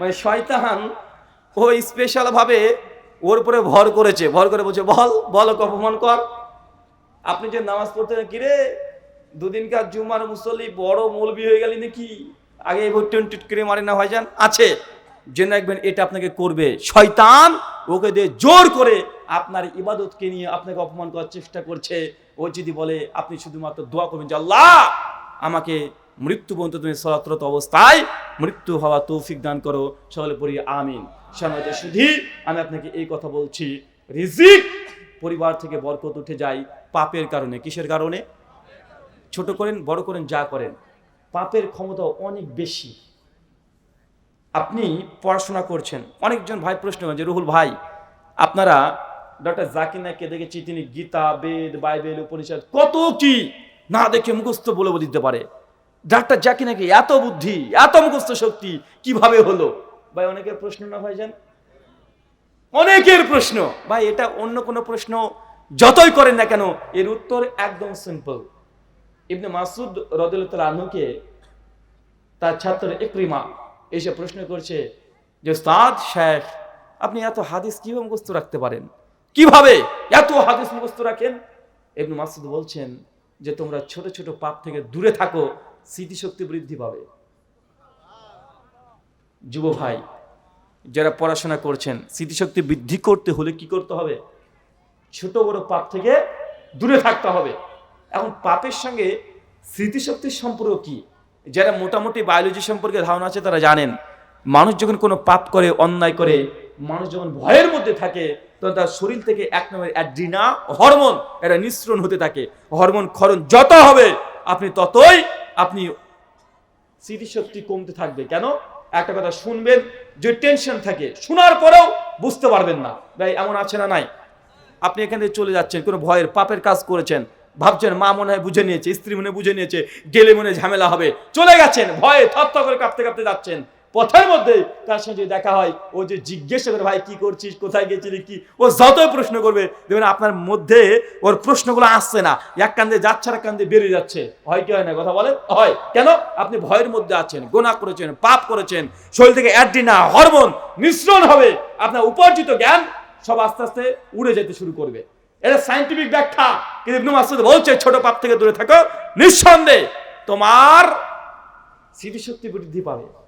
মানে শয়তান ও স্পেশাল ভাবে ওর উপরে ভর করেছে। ভর করে বলছে, বল বল অপমান কর। আপনি যে নামাজ পড়তে কিরে দুদিনকার জুমার মুসল্লি বড় মৌলবি হয়ে গেলি নাকি? আগে এবার টিট করে মারে না ভাইজান? আছে। জেনে রাখবেন, এটা আপনাকে করবে। শয়তান ওকে দিয়ে জোর করে আপনার ইবাদতকে নিয়ে আপনাকে অপমান করার চেষ্টা করছে। ও যদি বলে, আপনি শুধুমাত্র দোয়া করবেন যে, আল্লাহ, আমাকে মৃত্যু পর্যন্ত তুমি সলাত্রত অবস্থায় মৃত্যু হওয়া তৌফিক দান করো। সকলে পড়ি, আমিন। সমাজে শুধু আমি আপনাকে এই কথা বলছি, রিজিক পরিবার থেকে বরকত উঠে যায় পাপের কারণে। কিসের কারণে? ছোট করেন, বড় করেন, যা করেন। পাপের ক্ষমতা অনেক বেশি। আপনি পড়াশোনা করছেন, অনেকজন ভাই প্রশ্ন করেন যে, রুহুল ভাই, আপনারা ডক্টর জাকির নাইককে দেখেছি, তিনি গীতা, বেদ, বাইবেল, উপনিষদ, কত কি না দেখে মুখস্থ বলে দিতে পারে? ডাক্তার জাকির নাকি এত বুদ্ধি, এত মুখস্থ শক্তি, কীভাবে হলো? ভাই, অনেকের প্রশ্ন না ভাইজান অনেকের প্রশ্ন। ভাই, এটা অন্য কোনো প্রশ্ন, যতই করেন না কেন, এর উত্তর একদম সিম্পল ইবনে মাসুদ রদুল্লাহ আনহুকে তার ছাত্র একরিমা এসে প্রশ্ন করছে যে সাদ শেখ, আপনি এত হাদিস কীভাবে মুখস্থ রাখতে পারেন? কীভাবে এত হাদিস মুখস্থ রাখেন? ইবনে মাসুদ বলছেন যে, তোমরা ছোট ছোট পাপ থেকে দূরে থাকো স্মৃতিশক্তি বৃদ্ধি পাবে। যুব ভাই, যারা পড়াশোনা করছেন, স্মৃতিশক্তি বৃদ্ধি করতে হলে কি করতে হবে? ছোট বড় পাপ থেকে দূরে থাকতে হবে। এখন পাপের সঙ্গে স্মৃতিশক্তির সম্পর্ক কি? যারা মোটামুটি বায়োলজি সম্পর্কে ধারণা আছে, তারা জানেন, মানুষ যখন কোনো পাপ করে, অন্যায় করে, মানুষ যখন ভয়ের মধ্যে থাকে, তখন তার শরীর থেকে এক নম্বর অ্যাড্রিনা হরমোন এটা নিঃসরণ হতে থাকে। হরমোন ক্ষরণ যত হবে, আপনি ততই আপনি স্মৃতিশক্তি কমতে থাকবে। কেন? একটা কথা শুনবেন, যে টেনশন থাকে, শোনার পরেও বুঝতে পারবেন না, ভাই, এমন আছে না নাই? আপনি এখান থেকে চলে যাচ্ছেন, কোনো ভয়ের, পাপের কাজ করেছেন, ভাবছেন মা মনে হয় বুঝে নিয়েছে, স্ত্রী মনে বুঝে নিয়েছে, গেলে মনে ঝামেলা হবে, চলে গেছেন, ভয়ে থর করে কাঁপতে কাঁপতে যাচ্ছেন। পথের মধ্যে তার সঙ্গে দেখা হয়, ও যে জিজ্ঞাসা করে, ভাই, কি করছিস? কোথায় গেছিলি? কি? ও যতই প্রশ্ন করবে, দেখবেন আপনার মধ্যে ওর প্রশ্নগুলো আসছে না। এক কান্দে যাচ্ছে আর কান্দে বেরিয়ে যাচ্ছে। হয় কি হয় না? কথা বলেন? হয়। কেন? আপনি ভয়ের মধ্যে আছেন, গোনা করেছেন, পাপ করেছেন, শরীর থেকে অ্যাড্রিনা, হরমোন মিশ্রণ হবে। আপনার উপার্জিত জ্ঞান সব আস্তে আস্তে উড়ে যেতে শুরু করবে। এটা সাইন্টিফিক ব্যাখ্যা। কিন্তু ইবনু মাসুদ বলছে, ছোট পাপ থেকে দূরে থাকো। নিঃসন্দেহে তোমার স্মৃতিশক্তি বৃদ্ধি পাবে।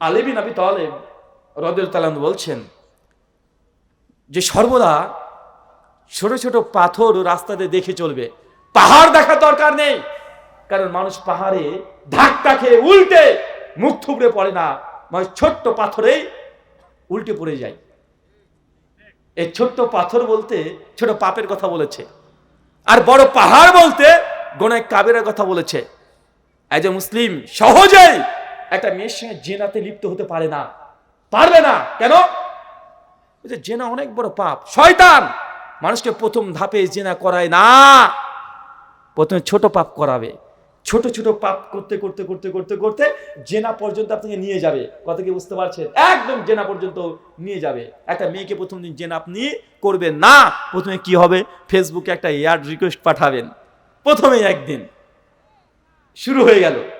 আলিবিন আবি তালেব রদের তালান বলছেন যে সর্বদা ছোট ছোট পাথর রাস্তাতে দেখে চলবে। পাহাড় দেখার দরকার নেই। কারণ মানুষ পাহাড়ে ধাক্কা খেয়ে উল্টে মুখ থুবড়ে পড়ে না। মানুষ ছোট্ট পাথরেই উল্টে পড়ে যায়। এই ছোট্ট পাথর বলতে ছোট পাপের কথা বলেছে। আর বড় পাহাড় বলতে গোনায় কাবেরের কথা বলেছে। এজ এ মুসলিম সহজেই একটা মেয়ের সঙ্গে জেনাতে লিপ্ত হতে পারে না। পারবে না। কেন? যে জেনা অনেক বড় পাপ। শয়তান মানুষকে প্রথম ধাপে জেনা করায় না। প্রথমে ছোট পাপ করাবে। ছোট ছোট পাপ করতে করতে করতে করতে করতে জেনা পর্যন্ত আপনাকে নিয়ে যাবে। কথা কি বুঝতে পারছেন? একদম জেনা পর্যন্ত নিয়ে যাবে। একটা মেয়েকে প্রথম দিন জেনা আপনি করবেন না। প্রথমে কি হবে? ফেসবুকে একটা এয়ার রিকোয়েস্ট পাঠাবেন। প্রথমেই একদিন। শুরু হয়ে গেল।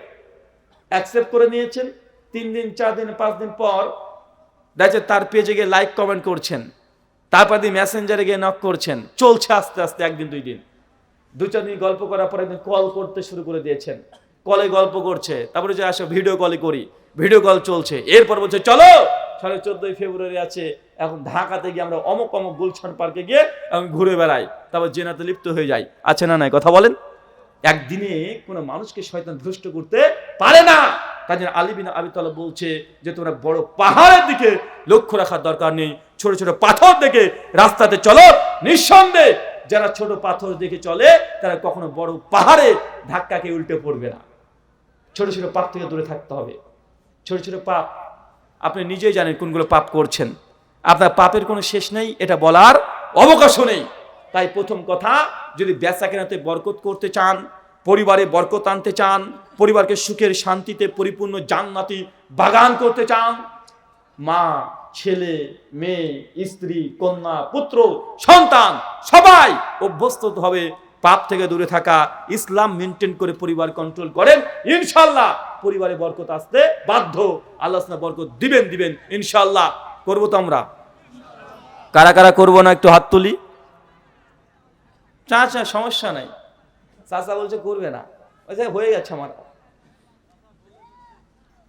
অ্যাকসেপ্ট করে নিয়েছেন। তিন দিন, চার দিন, পাঁচ দিন পর দেখছে তার পেজে গিয়ে লাইক কমেন্ট করছেন। তারপর দিন মেসেঞ্জারে গিয়ে নক করছেন। চলছে আস্তে আস্তে, একদিন, দুই দিন। দু, চার দিন গল্প করার পর একদিন কল করতে শুরু করে দিয়েছেন। কলে গল্প করছে। তারপরে যে আসো ভিডিও কলে করি। ভিডিও কল চলছে। এরপর বলছে, চলো! সাড়ে চোদ্দই ফেব্রুয়ারি আছে। এখন ঢাকাতে গিয়ে আমরা অমুক অমুক গুলশান পার্কে গিয়ে এখন ঘুরে বেড়াই। তারপর জেনাতে লিপ্ত হয়ে যাই। আছে না নাই? কথা বলেন। একদিনে কোনো মানুষকে শয়তান ভ্রষ্ট করতে পারে না। তার জন্য আলী বিন আবি তাআলা বলছে যে, তোমরা বড় পাহাড়ের দিকে লক্ষ্য রাখার দরকার নেই। ছোট ছোট পাথর দেখে রাস্তাতে চলো। নিঃসন্দেহে যারা ছোট পাথর দেখে চলে, তারা কখনো বড় পাহাড়ে ধাক্কাকে উল্টে পড়বে না। ছোট ছোট পাপ থেকে দূরে থাকতে হবে। ছোট ছোট পাপ, আপনি নিজেই জানেন কোনগুলো পাপ করছেন। আপনার পাপের কোনো শেষ নেই, এটা বলার অবকাশও নেই। তাই প্রথম কথা, যদি বেচা কেনাতে বরকত করতে চান, পরিবারে বরকত আনতে চান পরিবারকে সুখের শান্তিতে পরিপূর্ণ জান্নাতি বাগান করতে চান। মা, ছেলে, মেয়ে, স্ত্রী, কন্যা, পুত্র, সন্তান, সবাই অভ্যস্ত হবে, পাপ থেকে দূরে থাকা, ইসলাম মেনটেন করে পরিবার কন্ট্রোল করেন। ইনশাল্লাহ পরিবারে বরকত আসতে বাধ্য। আল্লাহ বরকত দিবেন দিবেন। ইনশাল্লাহ করব তো আমরা। কারা কারা করব না একটু হাত তুলি? চা চা সমস্যা নাই। চাচা বলছে করবে না। বলছে হয়ে গেছে আমার।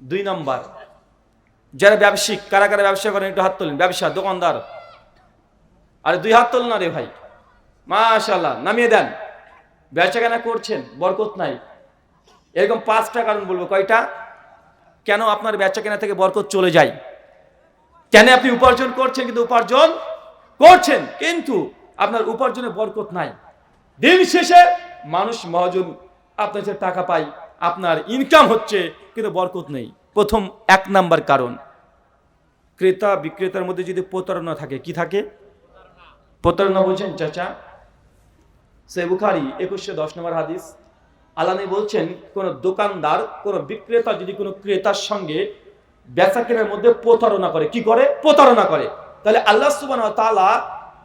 দুই নম্বর, যারা ব্যবসায়িক, কারা কারা ব্যবসা করেন, একটু হাত তোলেন। ব্যবসা, দোকানদার। আরে, দুই হাত তোলেন না রে ভাই। মাশাল্লাহ নামিয়ে দেন। বেচা কেনা করছেন? বরকত নাই। এরকম পাঁচটা কারণ বলব। কয়টা? কেন আপনার বেচা কেনা থেকে বরকত চলে যায়? কেন আপনি উপার্জন করছেন কিন্তু উপার্জন করছেন? কিন্তু আপনার উপার্জনে বরকত নাই। দিন শেষে মানুষ মহাজন আপনার কাছে টাকা পাই, আপনার ইনকাম হচ্ছে, কিন্তু বরকত নেই। প্রথম এক নাম্বার কারণ, ক্রেতা বিক্রেতার মধ্যে যদি প্রতারণা থাকে, কি থাকে? প্রতারণা বলছেন চাচা সে বুখারি একুশশো দশ নম্বর হাদিস আলানি বলছেন, কোন দোকানদার, কোন বিক্রেতা যদি কোনো ক্রেতার সঙ্গে বেচা কেনার মধ্যে প্রতারণা করে, কি করে? প্রতারণা করে। তাহলে আল্লাহ সুবান তাআলা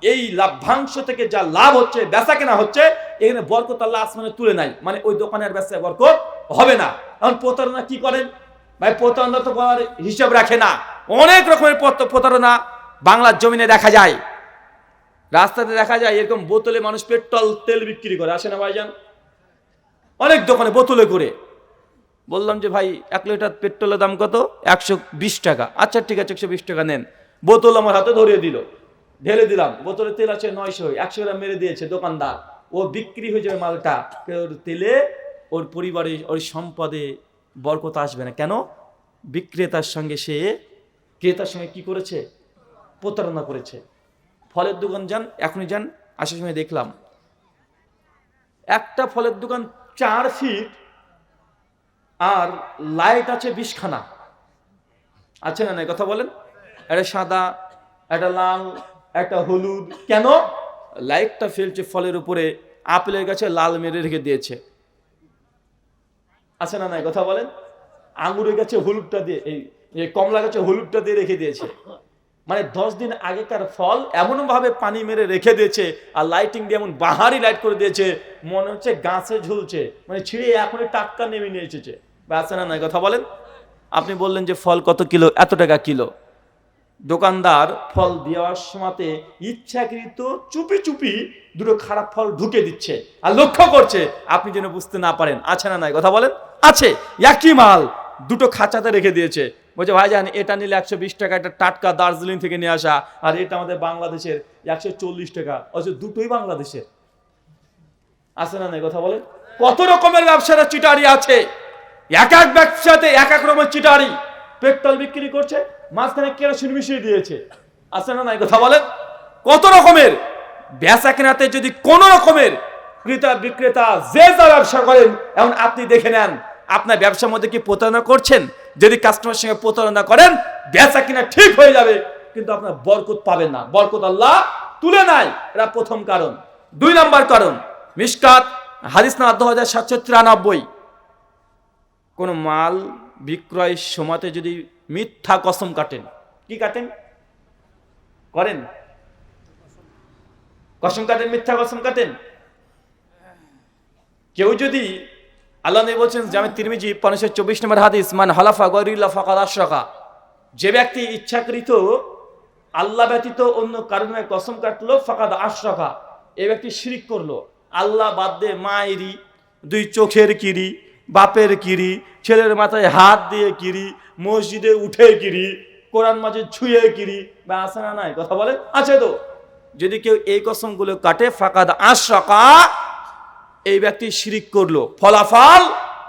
এই লাভ্যাংশ থেকে যা লাভ হচ্ছে, বেচা কেনা হচ্ছে, এখানে বরকত আল্লাহ আসমানে তুলে নাই। মানে ওই দোকানের ব্যবসায় বরকত হবে না। এখন প্রতারণা কি করেন? ভাই, প্রতারণা তো বলার হিসাব রাখে না। অনেক রকমের প্রত- প্রতারণা বাংলার জমিনে দেখা যায়। রাস্তাতে দেখা যায় এরকম বোতলে মানুষ পেট্রোল, তেল বিক্রি করে। আসে না ভাইজান? অনেক দোকানে বোতলে করে। বললাম যে, ভাই, এক লিটার পেট্রোলের দাম কত? একশো বিশ টাকা। আচ্ছা ঠিক আছে, একশো বিশ টাকা নেন। বোতল আমার হাতে ধরিয়ে দিল। ঢেলে দিলাম। বোতলে তেল আছে নয়শো, একশো গ্রাম মেরে দিয়েছে দোকানদার। ও বিক্রি হয়ে যাবে মালটা। ওর তেলে ওর পরিবারে, ওর সম্পদে বরকত আসবে না। কেন? বিক্রেতার সঙ্গে সে, ক্রেতার সঙ্গে কি করেছে? প্রতারণা করেছে। ফলের দোকান যান, এখনই যান, আসার সময় দেখলাম। একটা ফলের দোকান চার ফিট আর লাইট আছে বিষখানা আছে না নাই? কথা বলেন। একটা সাদা একটা লাল একটা হলুদ। কেন? লাইটটা ফেলছে ফলের উপরে আপেলের গাছে লাল মেরে রেখে দিয়েছে। আছে না নাই? কথা বলেন। আঙুরের গাছে হলুদটা দিয়ে এই কমলা গাছে হলুদটা দিয়ে রেখে দিয়েছে। মানে দশ দিন আগেকার ফল এমন ভাবে পানি মেরে রেখে দিয়েছে আর লাইটিং দিয়ে এমন বাহারি লাইট করে দিয়েছে মনে হচ্ছে গাছে ঝুলছে। মানে ছিঁড়ে এখনই টাটকা নেমে নিয়ে এসেছে। বা আছে না নাই? কথা বলেন। আপনি বললেন যে ফল কত কিলো এত টাকা কিলো। দোকানদার ফল দেওয়ার সময়তে ইচ্ছাকৃত চুপি চুপি দুটো খারাপ ফল ঢুকে দিচ্ছে আর লক্ষ্য করছে, আপনি যেন বুঝতে না পারেন, আছে না নাই, কথা বলেন? আছে, একই মাল দুটো খাঁচাতে রেখে দিয়েছে। বলছে, ভাইজান, এটা নিলে একশো বিশ টাকা, এটা টাটকা দার্জিলিং থেকে নিয়ে আসা, আর এটা আমাদের বাংলাদেশের একশো চল্লিশ টাকা, অথচ দুটোই বাংলাদেশের। আছে না নাই, কথা বলেন? কত রকমের ব্যবসাটা চিটারি আছে? এক এক ব্যবসাতে এক এক রকমের চিটারি। পেট্রোল বিক্রি করছে, মাঝখানে কেরোসিন মিশিয়ে দিয়েছে। আছে না কথা বলেন? কত রকমের বেচা কেনাতে যদি কোন রকমের ক্রেতা বিক্রেতা যে যা ব্যবসা করেন এমন আপনি দেখে নেন, আপনার ব্যবসার মধ্যে কি প্রতারণা করছেন? যদি কাস্টমার সঙ্গে প্রতারণা করেন, বেচা কিনা ঠিক হয়ে যাবে, কিন্তু আপনার বরকত পাবেন না। বরকত আল্লাহ তুলে নাই এটা প্রথম কারণ। দুই নাম্বার কারণ, মিসকাত হাদিস না দু হাজার সাতশো তিরানব্বই। কোনো মাল বিক্রয় সময়তে যদি মিথ্যা কসম কাটেন, কি কাটেন? করেন? কসম কাটেন, মিথ্যা কসম কাটেন? কেউ যদি আল্লাহ নবী বলছেন জামে তিরমিজি পনেরোশো চব্বিশ নম্বর হাদিস, মান হলাফা গরিল্লা আশরাকা যে ব্যক্তি ইচ্ছাকৃত আল্লাহ ব্যতীত অন্য কারণে কসম কাটলো, ফাকাদ আশরাকা, এ ব্যক্তি শিরিক করল। আল্লাহ বাদ দে মায়েরই, দুই চোখের কিরি বাপের কিরি, ছেলের মাথায় হাত দিয়ে কিরি, মসজিদে উঠে কিরি, কোরআন মাঝে ছুঁয়ে কিরি, বা আছে না নাই? কথা বলে? আছে তো। যদি কেউ এই কসমগুলো কাটে, ফাকাদ আশরাকা, এই ব্যক্তি শিরিক করল। ফলাফল,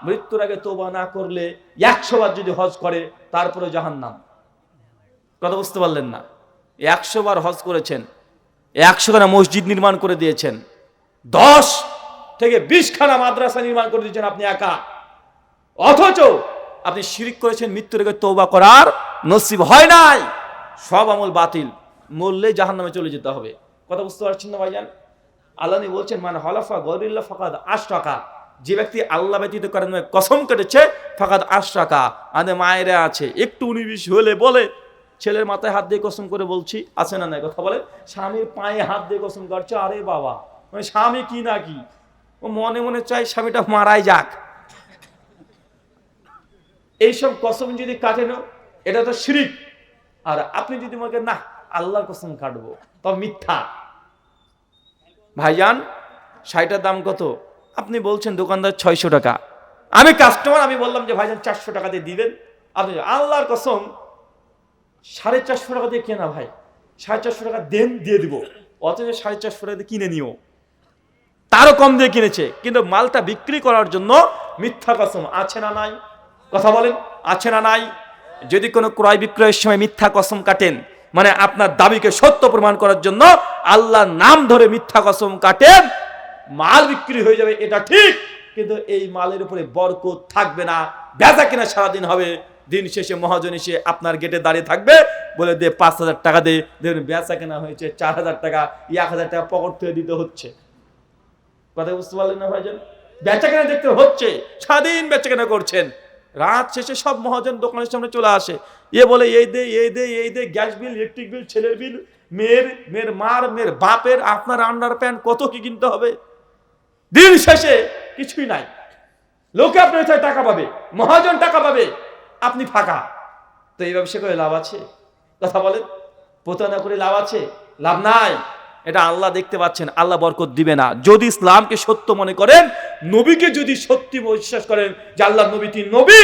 মৃত্যুর আগে তোবা না করলে একশো বার যদি হজ করে, তারপরে জাহান্নাম। কথা বুঝতে পারলেন না? একশো বার হজ করেছেন, একশো মসজিদ নির্মাণ করে দিয়েছেন, দশ থেকে বিশ খানা মাদ্রাসা নির্মাণ করে দিয়েছেন আপনি একা। অথচ আপনি শিরিক করেছেন, মৃত্যুর আগে তৌবা করার নসিব হয় নাই। সব আমল বাতিল। মরলে জাহান নামে চলে যেতে হবে। কথা বুঝতে পারছেন না ভাইজান? আল্লাহ বলছেন মানে হলাফা গরিল্লা ফাকাদ আশ টাকা যে ব্যক্তি আল্লাহ ব্যতীত করেন কসম কেটেছে, ফাকাদ আশ টাকা আমাদের মায়েরা আছে, একটু উনিশ হলে বলে, ছেলের মাথায় হাত দিয়ে কসম করে বলছি। আছে না নাই? কথা বলে স্বামীর পায়ে হাত দিয়ে কসম করছে, আরে বাবা। মানে স্বামী কি না কি? ও মনে মনে চাই স্বামীটা মারাই যাক। এইসব কসম যদি কাটেন এটা তো শিরিক। আর আপনি যদি মনে না, আল্লাহর কসম কাটবো তবে মিথ্যা। ভাইজান, শাড়িটার দাম কত? আপনি বলছেন দোকানদার ছয়শো টাকা। আমি কাস্টমার আমি বললাম যে, ভাইজান, চারশো টাকা দিয়ে দিবেন। আপনি আল্লাহর কসম, সাড়ে চারশো টাকা দিয়ে কেনা ভাই। সাড়ে চারশো টাকা দেন, দিয়ে দিব। অথচ সাড়ে চারশো টাকা দিয়ে কিনে নিও। তারও কম দিয়ে কিনেছে। কিন্তু মালটা বিক্রি করার জন্য মিথ্যা কসম আছে না নাই? কথা বলেন, আছে না নাই? যদি কোনো ক্রয় বিক্রয়ের সময় মিথ্যা কসম কাটেন মানে আপনার দাবিকে সত্য প্রমাণ করার জন্য আল্লাহর নাম ধরে মিথ্যা কসম কাটেন মাল বিক্রি হয়ে যাবে, এটা ঠিক। কিন্তু এই মালের উপরে বরকত থাকবে না। বেচা কিনা সারাদিন হবে, দিন শেষে মহাজন এসে আপনার গেটে দাঁড়িয়ে থাকবে, বলে দে পাঁচ হাজার টাকা দে, দেখুন বেচা কেনা হয়েছে চার হাজার টাকা এক হাজার টাকা পকেট থেকে দিতে হচ্ছে। কথা বুঝতে পারলেন না ভাইজান? বেচা কেনা দেখতে হচ্ছে স্বাধীন বেচা কেনা করছেন। রাত শেষে সব মহাজন দোকানের সামনে চলে আসে। এ বলে, এই দে এই দে এই দে, গ্যাস বিল, ইলেকট্রিক বিল, ছেলের বিল, মেয়ের মেয়ের মার, মেয়ের বাপের, আপনার আন্ডার প্যান্ট, কত কি কিনতে হবে? দিন শেষে কিছুই নাই। লোকে আপনার কাছে টাকা পাবে, মহাজন টাকা পাবে, আপনি ফাঁকা। তো এই ব্যবসা করে লাভ আছে? কথা বলেন। প্রতারণা করে লাভ আছে? লাভ নাই। এটা আল্লাহ দেখতে পাচ্ছেন, আল্লাহ বরকত দিবে না। যদি ইসলামকে সত্য মনে করেন, নবীকে যদি সত্যি বিশ্বাস করেন যে আল্লাহ নবী তিন নবী,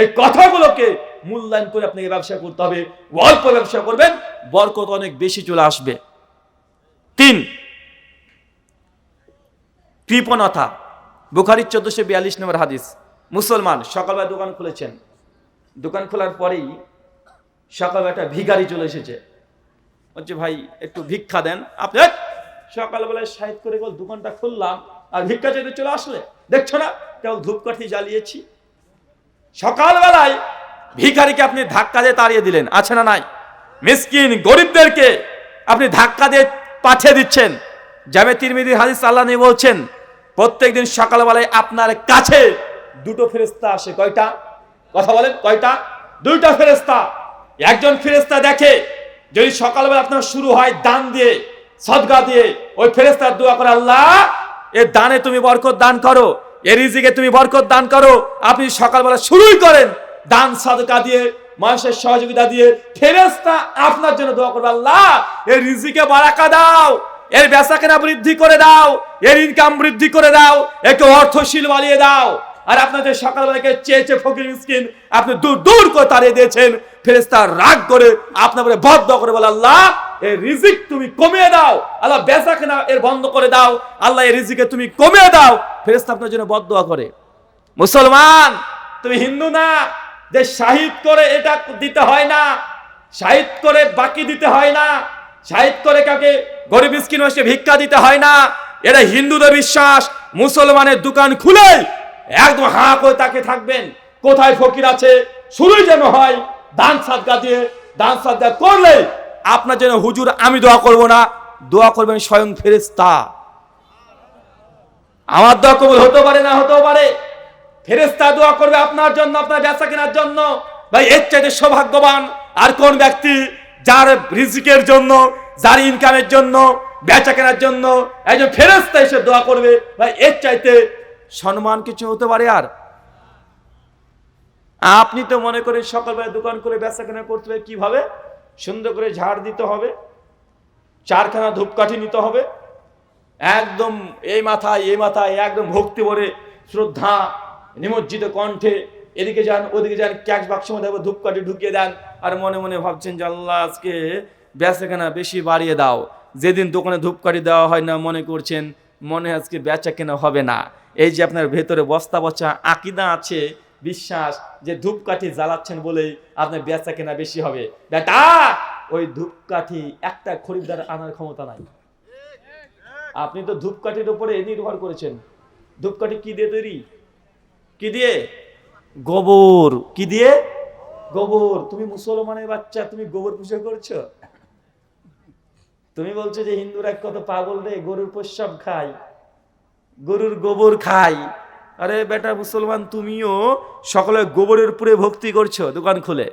এই কথাগুলোকে মূল্যায়ন করে আপনাকে ব্যবসা করতে হবে, অল্প ব্যবসা করবেন, বরকত অনেক বেশি চলে আসবে। তিন, কৃপণতা। বুখারির চোদ্দশো বিয়াল্লিশ নম্বর হাদিস, মুসলমান সকালবেলা দোকান খুলেছেন। দোকান খোলার পরেই সকালবেলা একটা ভিখারি চলে এসেছে। বলছে ভাই একটু ভিক্ষা দেন। আপনি "এই, সকালবেলায় সাহিত করে বল দোকানটা খুললাম আর ভিক্ষা চাইতে চলে আসলে? দেখছ না? কেউ ধূপকাঠি জ্বালিয়েছি। সকালবেলায় ভিখারিকে আপনি ধাক্কা দিয়ে তাড়িয়ে দিলেন আছে না নাই? মিসকিন গরিবদেরকে আপনি ধাক্কা দিয়ে পাঠিয়ে দিচ্ছেন। জামে তিরমিদি হাদিস আল্লাহ নিয়ে বলছেন প্রত্যেকদিন সকালবেলায় আপনার কাছে দুটো ফেরেস্তা আসে। কয়টা? কথা বলেন কয়টা? দুইটা ফেরেস্তা একজন ফেরেস্তা দেখে যদি সকালবেলা আপনার শুরু হয় দান দিয়ে, সদগা দিয়ে, ওই ফেরেস্তার দোয়া করে, আল্লাহ এর দানে তুমি বরকত দান করো, এ রিজিকে তুমি বরকত দান করো, আপনি সকালবেলা শুরুই করেন, দান সাদকা দিয়ে, মানুষের সহযোগিতা দিয়ে ফেরেস্তা আপনার জন্য দোয়া করবে, আল্লাহ এর রিজিকে বারাকা দাও, এর বেচা কেনা বৃদ্ধি করে দাও, এর ইনকাম বৃদ্ধি করে দাও, একে অর্থশীল বানিয়ে দাও আর আপনাদের সকালবেলাকে চেয়ে চেয়ে ফকির মিসকিন আপনি দূর দূর করে তাড়িয়ে দিয়েছেন। ফেরেস্তা রাগ করে আপনার বদ্ধ করে বলে, আল্লাহ, এর রিজিক তুমি কমিয়ে দাও। আল্লাহ বেচা কেনা এর বন্ধ করে দাও। আল্লাহ এর রিজিকে তুমি কমিয়ে দাও। ফেরেস্তা আপনার জন্য বদ্ধ করে। মুসলমান, তুমি হিন্দু না, যে শাহিদ করে এটা দিতে হয় না, শাহিদ করে বাকি দিতে হয় না, শাহিদ করে কাউকে গরিব মানুষকে ভিক্ষা দিতে হয় না। এটা হিন্দুদের বিশ্বাস, মুসলমানের দোকান খুলে একদম হাঁ করে তাকে থাকবেন। কোথায় ফকির আছে? শুরুই যেন হয়। দান সাদগা দিয়ে, দান সাদগা করলে আপনার জন্য হুজুর, আমি দোয়া করব না। দোয়া করবেন স্বয়ং ফেরেস্তা আমার দোয়া কবুল হতে পারে, না হতেও পারে। ফেরেস্তা দোয়া করবে আপনার জন্য, আপনার ব্যবসা কেনার জন্য। ভাই, এর চাইতে সৌভাগ্যবান আর কোন ব্যক্তি যার রিজিকের জন্য, যার ইনকামের জন্য, বেচা কেনার জন্য একজন ফেরেস্তা এসে দোয়া করবে? ভাই, এর চাইতে সম্মান কিছু হতে পারে আর? আপনি তো মনে করেন সকালবেলা দোকান করে বেচা কেনা করতে হবে, কীভাবে? সুন্দর করে ঝাড় দিতে হবে, চারখানা ধূপকাঠি নিতে হবে, একদম এই মাথায় এই মাথায়, একদম ভক্তি ভরে, শ্রদ্ধা, নিমজ্জিত কণ্ঠে, এদিকে যান, ওদিকে যান, ক্যাশ বাক্সের মধ্যে ধূপকাঠি ঢুকিয়ে দেন, আর মনে মনে ভাবছেন যে আল্লাহ, আজকে বেচা বেশি বাড়িয়ে দাও। যেদিন দোকানে ধূপকাঠি দেওয়া হয় না, মনে করছেন মনে আজকে বেচা কেনা হবে না। এই যে আপনার ভেতরে বস্তা বচা আকিদা আছে, বিশ্বাস যে ধূপকাঠি জ্বালাচ্ছেন বলেই আপনার বেচা কেনা বেশি হবে। বেটা, ওই ধূপকাঠি একটা খরিদ্দার আনার ক্ষমতা নাই। আপনি তো ধূপকাঠির উপরে নির্ভর করেছেন। ধূপকাঠি কি দিয়ে তৈরি? কি দিয়ে? গোবর। কি দিয়ে? গোবর। তুমি মুসলমানের বাচ্চা, তুমি গোবর পুজো করছ? তুমি বলছো যে হিন্দুরা কত পাগল রে, গরুর প্রস্রাব খাই গরুর গোবর খাই আরে বেটা মুসলমান, তুমিও সকলে গোবরের উপরে ভক্তি করছ দোকান খুলে।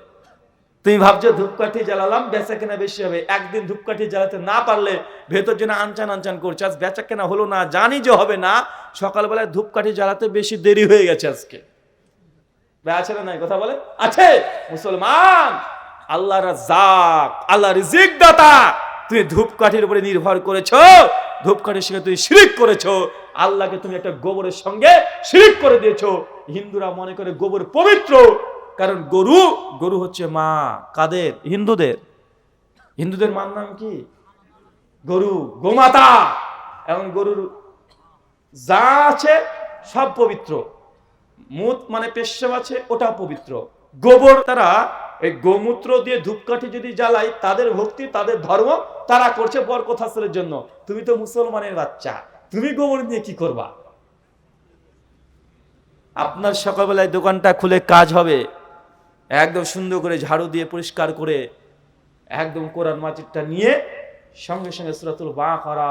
তুমি ভাবছ ধূপকাঠি জ্বালালাম, বেচা কেনা বেশি হবে। একদিন ধূপকাঠি জ্বালাতে না পারলে ভেতর যেন আনচান আনচান করছে। আজ বেচা কেনা হলো না, জানি যে হবে না, সকালবেলায় ধূপকাঠি জ্বালাতে বেশি দেরি হয়ে গেছে আজকে। আছে না নাই? কথা বলে? আছে! মুসলমান আল্লাহ রাজ্জাক আল্লাহ রিজিক দাতা তুমি ধূপকাঠির উপরে নির্ভর করেছ। ধূপকাঠির সঙ্গে তুমি শিরিক করেছ। আল্লাহকে তুমি একটা গোবরের সঙ্গে শিরিক করে দিয়েছ। হিন্দুরা মনে করে গোবর পবিত্র, কারণ গরু গরু হচ্ছে মা, কাদের? হিন্দুদের। হিন্দুদের মার নাম কি? গরু, গোমাতা। এবং গরুর যা আছে সব পবিত্র। মুত মানে পেশাব আছে ওটা পবিত্র। গোবর তারা এই গোমূত্র দিয়ে ধূপকাঠি যদি জ্বালাই, তাদের ভক্তি, তাদের ধর্ম তারা করছে বরকত হাসিলের জন্য। তুমি তো মুসলমানের বাচ্চা। তুমি গোবর নিয়ে কি করবা? আপনার সকালবেলায় দোকানটা খুলে কাজ হবে। একদম সুন্দর করে ঝাড়ু দিয়ে পরিষ্কার করে একদম কোরআন মাজিদটা নিয়ে সঙ্গে সঙ্গে সুরাতুল বা করা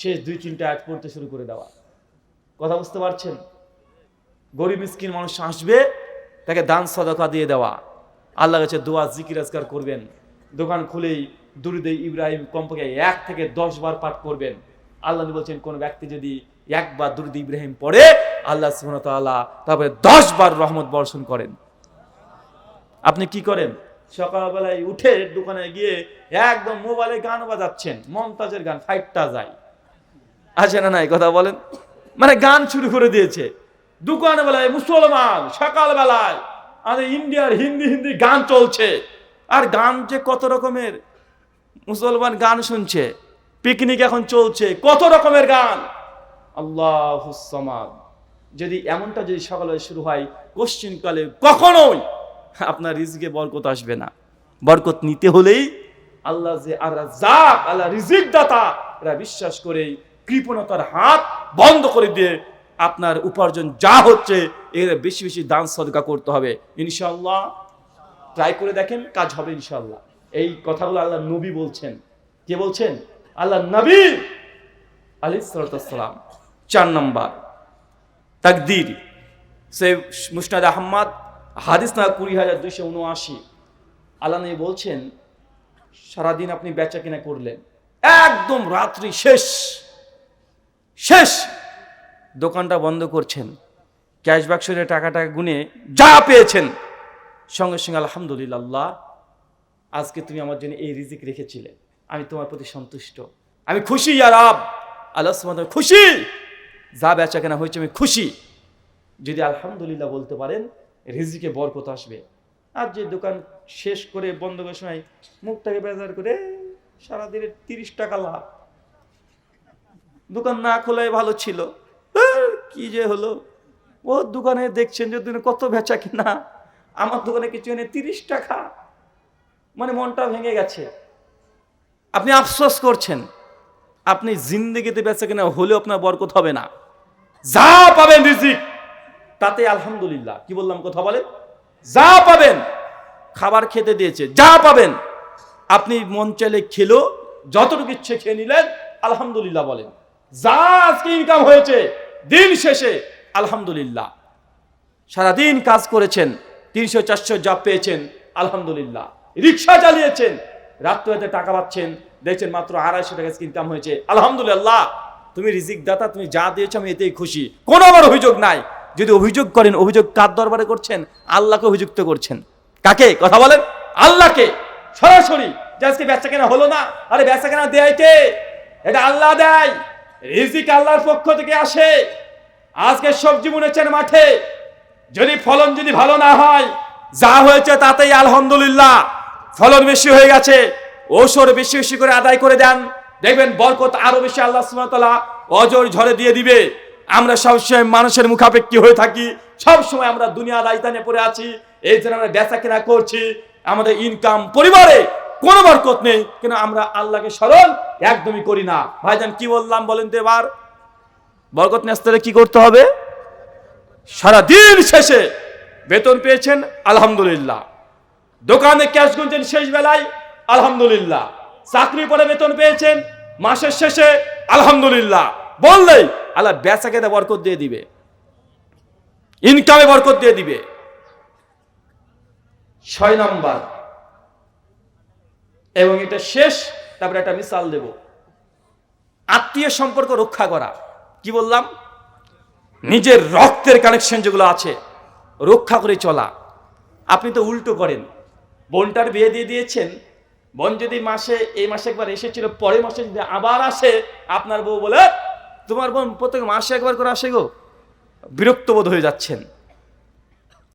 শেষ দুই তিনটা আজ পড়তে শুরু করে দেওয়া। কথা বুঝতে পারছেন? গরিব মিসকিন মানুষ আসবে, তাকে দান সদকা দিয়ে দেওয়া। আল্লাহ কাছে দোয়া, জিকির, আজকার করবেন। দোকান খুলেই দুরুদে ইব্রাহিম কমপক্ষে এক থেকে দশ বার পাঠ করবেন। আল্লাহ বলছেন, কোন ব্যক্তি যদি একবার দুরুদ ইব্রাহিম পড়ে, আল্লাহ সুবহানাহু তারপরে দশ বার রহমত বর্ষণ করেন। আপনি কি করেন? সকালবেলায় উঠে দোকানে গিয়ে একদম মোবাইলে গান বাজাচ্ছেন, মমতাজের গান, ফাইটটা যায়। আছে না নাই? কথা বলেন। মানে গান শুরু করে দিয়েছে। দোকান বেলায় মুসলমান সকাল আমাদের ইন্ডিয়ার হিন্দি হিন্দি গান চলছে। আর গান যে কত রকমের? মুসলমান গান শুনছে, পিকনিক এখন চলছে, কত রকমের গান? আল্লাহ যদি এমনটা যদি সকালে শুরু হয় কোশ্চিনকালে কখনোই আপনার রিজিকে বরকত আসবে না। বরকত নিতে হলেই আল্লাহ যে আর আল্লাহ রিজিক দাতা এরা বিশ্বাস করেই কৃপণতার হাত বন্ধ করে দিয়ে আপনার উপার্জন যা হচ্ছে, এর বেশি বেশি দান সদকা করতে হবে। ইনশাল্লাহ ট্রাই করে দেখেন, কাজ হবে ইনশাল্লাহ এই কথাগুলো আল্লাহ নবী বলছেন। কে বলছেন? আল্লাহ নবী আলী সালাম। চার নম্বর, তাকদির। সে মুস্তাদ আহম্মদ হাদিস না কুড়ি হাজার দুইশো উনআশি। আল্লাহ নবী বলছেন, সারাদিন আপনি বেচা কিনা করলেন। একদম রাত্রি শেষ শেষ। দোকানটা বন্ধ করছেন। ক্যাশ বাক্সে টাকাটা গুনে যা পেয়েছেন। সঙ্গে সঙ্গে আলহামদুলিল্লাহ, আজকে তুমি আমার জন্য এই রিজিক রেখেছিলে। আমি তোমার প্রতি সন্তুষ্ট। আমি খুশি আর আব আল্লাহ খুশি। যা বেচা কেনা হয়েছে, আমি খুশি। যদি আলহামদুলিল্লাহ বলতে পারেন, রিজিকে বরকত আসবে। আর যে দোকান শেষ করে বন্ধ করার সময় মুখটাকে বেজার করে সারাদিনের তিরিশ টাকা লাভ। দোকান না খোলাই ভালো ছিল। কি যে হলো? ও দোকানে দেখছেন যে দিনে কত বেচা কিনা? আমার দোকানে কিছু এনে তিরিশ টাকা। মানে মনটা ভেঙে গেছে। আপনি আফসোস করছেন। আপনি জিন্দগিতে বেচা কিনা হলেও আপনার বরকত হবে না। যা পাবেন রিজিক, তাতে আলহামদুলিল্লাহ। কি বললাম কথা বলে যা পাবেন, খাবার খেতে দিয়েছে, যা পাবেন। আপনি মন চাইলে খেলো, যতটুকু ইচ্ছে খেয়ে নিলেন, আলহামদুলিল্লাহ বলেন। যা আজকে ইনকাম হয়েছে দিন শেষে আলহামদুলিল্লাহ। সারাদিন কাজ করেছেন, তিনশো, চারশো জব পেয়েছেন, আলহামদুলিল্লাহ। রিক্সা চালিয়েছেন, রাত্রে টাকা পাচ্ছেন, দেখছেন মাত্র আড়াইশো টাকা ইনকাম হয়েছে। আলহামদুলিল্লাহ, তুমি রিজিক দাতা তুমি যা দিয়েছ আমি এতেই খুশি। কোনো আমার অভিযোগ নাই। যদি অভিযোগ করেন, অভিযোগ কার দরবারে করছেন? আল্লাহকে অভিযুক্ত করছেন। কাকে? কথা বলেন। আল্লাহকে। সরাসরি। যে আজকে বেচা কেনা হলো না, আরে বেচা কেনা দেয় কে? এটা আল্লাহ দেয়। রিজিক আল্লাহর পক্ষ থেকে আসে। আজকে সবজি বুনেছেন মাঠে। যদি ফলন যদি ভালো না হয়, যা হয়েছে তাতেই আলহামদুলিল্লাহ। ফলন বেশি হয়ে গেছে ওষুধ বেশি বেশি করে আদায় করে দেন। দেখবেন বরকত আরও বেশি আল্লাহ সুবহানাহু অজর ঝরে দিয়ে দিবে। আমরা সবসময় মানুষের মুখাপেক্ষি হয়ে থাকি। সব সময় আমরা দুনিয়া রাজধানে পড়ে আছি। এই জন্য আমরা বেচা কেনা করছি। আমাদের ইনকাম পরিবারে কোনো বরকত নেই, কিন্তু আমরা আল্লাহকে স্মরণ একদমই করি না। ভাইজান, কি বললাম বলেন তো এবার? বরকত নেস্তারে কি করতে হবে? সারা দিন শেষে বেতন পেয়েছেন, আলহামদুলিল্লাহ। দোকানে ক্যাশ গুনছেন শেষ বেলায়, আলহামদুলিল্লাহ। চাকরি পরে বেতন পেয়েছেন, মাসের শেষে, আলহামদুলিল্লাহ। বললেই আল্লাহ বেচা কেটে বরকত দিয়ে দিবে। ইনকামে বরকত দিয়ে দিবে। ছয় নম্বর এবং এটা শেষ, তারপরে একটা মিসাল দেব। আত্মীয় সম্পর্ক রক্ষা করা। কি বললাম? নিজের রক্তের কানেকশন যেগুলো আছে, রক্ষা করে চলা। আপনি তো উল্টো করেন। বোনটার বিয়ে দিয়ে দিয়েছেন। বোন যদি মাসে, এই মাসে একবার এসেছিল, পরের মাসে যদি আবার আসে, আপনার বউ বলে, তোমার বোন প্রত্যেক মাসে একবার করে আসে গো। বিরক্ত বোধ হয়ে যাচ্ছেন।